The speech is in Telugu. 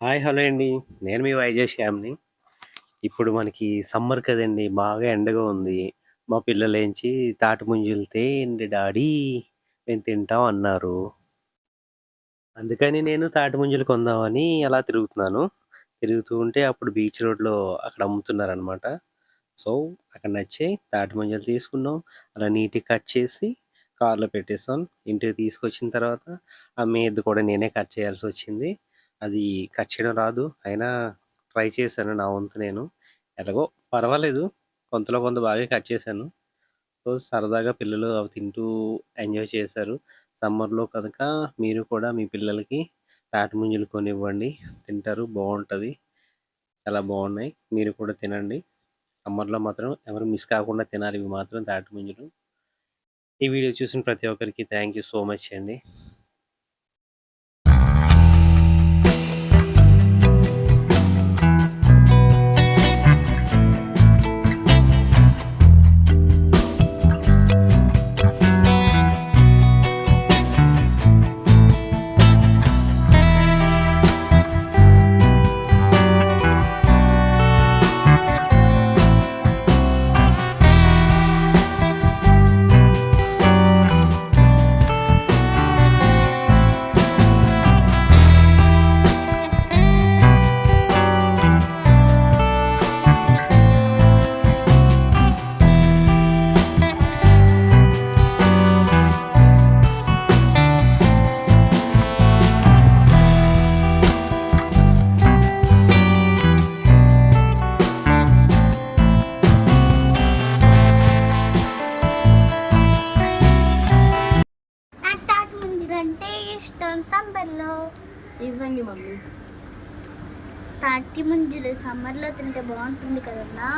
హాయ్ హలో అండి. నేను మీ వైజయ్ శ్యామ్ని. ఇప్పుడు మనకి సమ్మర్ కదండి బాగా ఎండగా ఉంది. మా పిల్లలు ఏంచి తాటి ముంజలు తేండి డాడీ మేము తింటాం అన్నారు. అందుకని నేను తాటి ముంజలు కొందామని అలా తిరుగుతున్నాను. తిరుగుతూ ఉంటే అప్పుడు బీచ్ రోడ్లో అక్కడ అమ్ముతున్నారనమాట సో అక్కడ నచ్చే తాటి ముంజలు తీసుకున్నాం. అలా నీట్గా కట్ చేసి కార్లో పెట్టేసాం ఇంటికి తీసుకొచ్చిన తర్వాత ఆ మీద కూడా నేనే కట్ చేయాల్సి వచ్చింది. అది కట్ చేయడం రాదు. అయినా ట్రై చేశాను నా వంతు నేను. ఎలాగో పర్వాలేదు. కొంతలో కొంత బాగా కట్ చేశాను. సో సరదాగా పిల్లలు అవి తింటూ ఎంజాయ్ చేశారు. సమ్మర్లో కనుక మీరు కూడా మీ పిల్లలకి తాటి ముంజలు కొనివ్వండి. తింటారు బాగుంటుంది. చాలా బాగున్నాయి. మీరు కూడా తినండి. సమ్మర్లో మాత్రం ఎవరు మిస్ కాకుండా తినాలి. ఇవి మాత్రం తాటి ముంజలు. ఈ వీడియో చూసిన ప్రతి ఒక్కరికి థ్యాంక్ యూ సో మచ్ అండి. ఇష్టం సమ్మర్లో ఇవ్వండి మమ్మీ. తాటి ముంజలు సమ్మర్లో తింటే బాగుంటుంది కదన్నా?